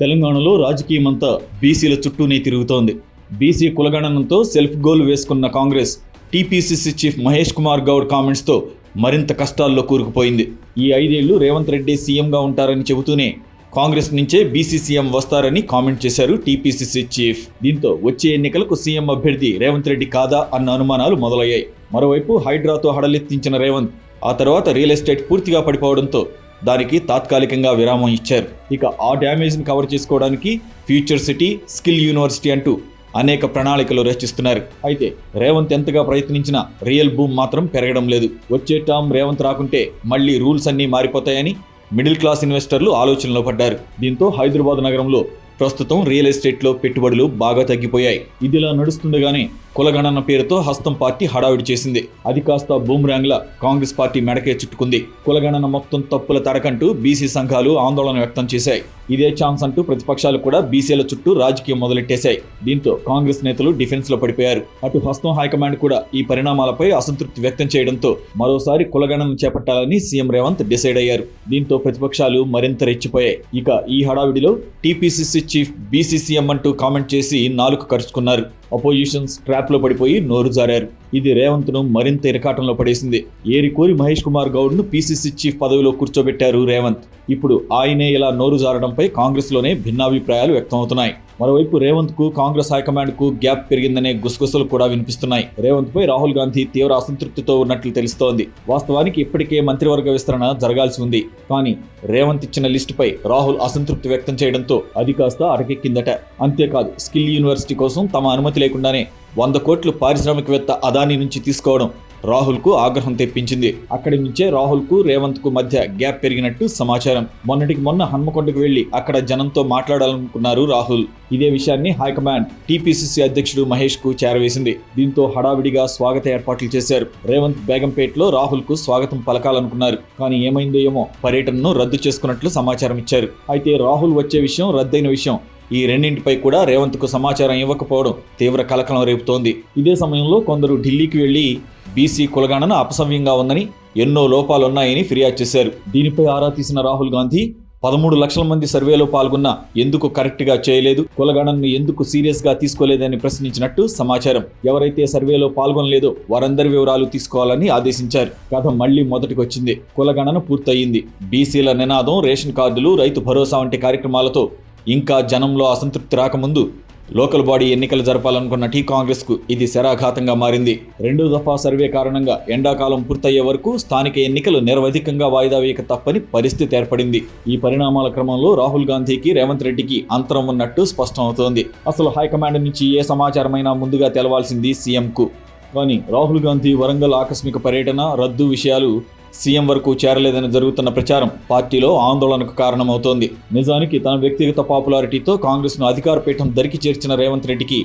తెలంగాణలో రాజకీయమంతా బీసీల చుట్టూనే తిరుగుతోంది. బీసీ కులగణనంతో సెల్ఫ్ గోల్ వేసుకున్న కాంగ్రెస్ టీపీసీసీ చీఫ్ మహేష్ కుమార్ గౌడ్ కామెంట్స్తో మరింత కష్టాల్లో కూరుకుపోయింది. ఈ ఐదేళ్ళు రేవంత్ రెడ్డి సీఎంగా ఉంటారని చెబుతూనే కాంగ్రెస్ నుంచే బీసీ సీఎం వస్తారని కామెంట్ చేశారు టీపీసీసీ చీఫ్. దీంతో వచ్చే ఎన్నికలకు సీఎం అభ్యర్థి రేవంత్ రెడ్డి కాదా అన్న అనుమానాలు మొదలయ్యాయి. మరోవైపు హైడ్రాతో హడలెత్తించిన రేవంత్ ఆ తర్వాత రియల్ ఎస్టేట్ పూర్తిగా పడిపోవడంతో దానికి తాత్కాలికంగా విరామం ఇచ్చారు. ఇక ఆ డ్యామేజ్ని కవర్ చేసుకోవడానికి ఫ్యూచర్ సిటీ స్కిల్ యూనివర్సిటీ అంటూ అనేక ప్రణాళికలు రచిస్తున్నారు. అయితే రేవంత్ ఎంతగా ప్రయత్నించినా రియల్ బూమ్ మాత్రం పెరగడం లేదు. వచ్చే టామ్ రేవంత్ రాకుంటే మళ్ళీ రూల్స్ అన్నీ మారిపోతాయని మిడిల్ క్లాస్ ఇన్వెస్టర్లు ఆలోచనలో పడ్డారు. దీంతో హైదరాబాద్ నగరంలో ప్రస్తుతం రియల్ ఎస్టేట్లో పెట్టుబడులు బాగా తగ్గిపోయాయి. ఇదిలా నడుస్తుండగానే కులగణన పేరుతో హస్తం పార్టీ హడావిడి చేసింది. అది కాస్త బూమ్రాంగ్లా కాంగ్రెస్ పార్టీ మెడకే చుట్టుకుంది. కులగణన మొత్తం తప్పుల తడకంటూ బీసీ సంఘాలు ఆందోళన వ్యక్తం చేశాయి. ఇదే ఛాన్స్ అంటూ ప్రతిపక్షాలు కూడా బీసీల చుట్టూ రాజకీయం మొదలెట్టేశాయి. దీంతో కాంగ్రెస్ నేతలు డిఫెన్స్లో పడిపోయారు. అటు హస్తం హైకమాండ్ కూడా ఈ పరిణామాలపై అసంతృప్తి వ్యక్తం చేయడంతో మరోసారి కులగణన చేపట్టాలని సీఎం రేవంత్ డిసైడ్ అయ్యారు. దీంతో ప్రతిపక్షాలు మరింత రెచ్చిపోయాయి. ఇక ఈ హడావిడిలో టీపీసీసీ చీఫ్ బీసీసీఎం అంటూ కామెంట్ చేసి నాలుగు ఖర్చుకున్నారు అపోజిషన్స్ ట్రాప్లో పడిపోయి నోరు జారారు. ఇది రేవంత్ను మరింత ఇరకాటంలో పడేసింది. ఏరి కోరి మహేష్ కుమార్ గౌడ్ను పీసీసీ చీఫ్ పదవిలో కూర్చోబెట్టారు రేవంత్. ఇప్పుడు ఆయనే ఇలా నోరు జారడంపై కాంగ్రెస్లోనే భిన్నాభిప్రాయాలు వ్యక్తమవుతున్నాయి. మరోవైపు రేవంత్కు కాంగ్రెస్ హైకమాండ్కు గ్యాప్ పెరిగిందనే గుసగుసలు కూడా వినిపిస్తున్నాయి. రేవంత్ పై రాహుల్ గాంధీ తీవ్ర అసంతృప్తితో ఉన్నట్లు తెలుస్తోంది. వాస్తవానికి ఇప్పటికే మంత్రివర్గ విస్తరణ జరగాల్సి ఉంది. కానీ రేవంత్ ఇచ్చిన లిస్టుపై రాహుల్ అసంతృప్తి వ్యక్తం చేయడంతో అది కాస్త అరకెక్కిందట. అంతేకాదు స్కిల్ యూనివర్సిటీ కోసం తమ అనుమతి లేకుండానే వంద కోట్లు పారిశ్రామికవేత్త అదానీ నుంచి తీసుకోవడం రాహుల్కు ఆగ్రహం తెప్పించింది. అక్కడి నుంచే రాహుల్కు రేవంత్కు మధ్య గ్యాప్ పెరిగినట్టు సమాచారం. మొన్నటికి మొన్న హన్మకొండకు వెళ్ళి అక్కడ జనంతో మాట్లాడాలనుకున్నారు రాహుల్. ఇదే విషయాన్ని హైకమాండ్ టీపీసీసీ అధ్యక్షుడు మహేష్కు చేరవేసింది. దీంతో హడావిడిగా స్వాగత ఏర్పాట్లు చేశారు. రేవంత్ బేగంపేటలో రాహుల్కు స్వాగతం పలకాలనుకున్నారు. కానీ ఏమైందో ఏమో పర్యటనను రద్దు చేసుకున్నట్లు సమాచారం ఇచ్చారు. అయితే రాహుల్ వచ్చే విషయం రద్దయిన విషయం ఈ రెండింటిపై కూడా రేవంత్కు సమాచారం ఇవ్వకపోవడం తీవ్ర కలకలం రేపుతోంది. ఇదే సమయంలో కొందరు ఢిల్లీకి వెళ్ళి బీసీ కులగణన అపసవ్యంగా ఉందని ఎన్నో లోపాలున్నాయని ఫిర్యాదు చేశారు. దీనిపై ఆరా తీసిన రాహుల్ గాంధీ పదమూడు లక్షల మంది సర్వేలో పాల్గొన్న ఎందుకు కరెక్ట్గా చేయలేదు? కులగణనను ఎందుకు సీరియస్గా తీసుకోలేదని ప్రశ్నించినట్టు సమాచారం. ఎవరైతే సర్వేలో పాల్గొనలేదో వారందరి వివరాలు తీసుకోవాలని ఆదేశించారు. కథ మళ్ళీ మొదటికొచ్చింది. కులగణన పూర్తయింది. బీసీల నినాదం రేషన్ కార్డులు రైతు భరోసా వంటి కార్యక్రమాలతో ఇంకా జనంలో అసంతృప్తి రాకముందు లోకల్ బాడీ ఎన్నికలు జరపాలనుకున్న టీ కాంగ్రెస్కు ఇది శరాఘాతంగా మారింది. రెండో దఫా సర్వే కారణంగా ఎండాకాలం పూర్తయ్యే వరకు స్థానిక ఎన్నికలు నిరవధికంగా వాయిదా వేయక తప్పని పరిస్థితి ఏర్పడింది. ఈ పరిణామాల క్రమంలో రాహుల్ గాంధీకి రేవంత్ రెడ్డికి అంతరం ఉన్నట్టు స్పష్టమవుతోంది. అసలు హైకమాండ్ నుంచి ఏ సమాచారమైనా ముందుగా తెలవాల్సింది సీఎంకు. కానీ రాహుల్ గాంధీ వరంగల్ ఆకస్మిక పర్యటన రద్దు విషయాలు సీఎం వరకు చేరలేదని జరుగుతున్న ప్రచారం పార్టీలో ఆందోళనకు కారణమవుతోంది. నిజానికి తన వ్యక్తిగత పాపులారిటీతో కాంగ్రెస్ను అధికార పీఠం దరికి చేర్చిన రేవంత్ రెడ్డికి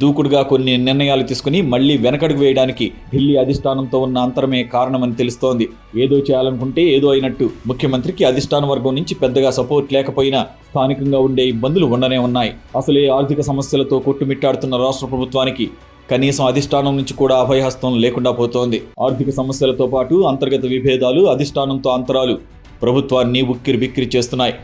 దూకుడుగా కొన్ని నిర్ణయాలు తీసుకుని మళ్ళీ వెనకడుగు వేయడానికి ఢిల్లీ అధిష్టానంతో ఉన్న అంతరమే కారణమని తెలుస్తోంది. ఏదో చేయాలనుకుంటే ఏదో అయినట్టు ముఖ్యమంత్రికి అధిష్టాన వర్గం నుంచి పెద్దగా సపోర్ట్ లేకపోయినా స్థానికంగా ఉండే ఇబ్బందులు ఉండనే ఉన్నాయి. అసలే ఆర్థిక సమస్యలతో కొట్టుమిట్టాడుతున్న రాష్ట్ర ప్రభుత్వానికి కనీసం అధిష్టానం నుంచి కూడా అభయహస్తం లేకుండా పోతోంది. ఆర్థిక సమస్యలతో పాటు అంతర్గత విభేదాలు అధిష్టానంతో అంతరాలు ప్రభుత్వాన్ని ఉక్కిరి బిక్కిరి చేస్తున్నాయి.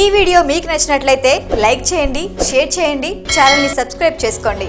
ఈ వీడియో మీకు నచ్చినట్లయితే లైక్ చేయండి షేర్ చేయండి ఛానల్ని సబ్స్క్రైబ్ చేసుకోండి.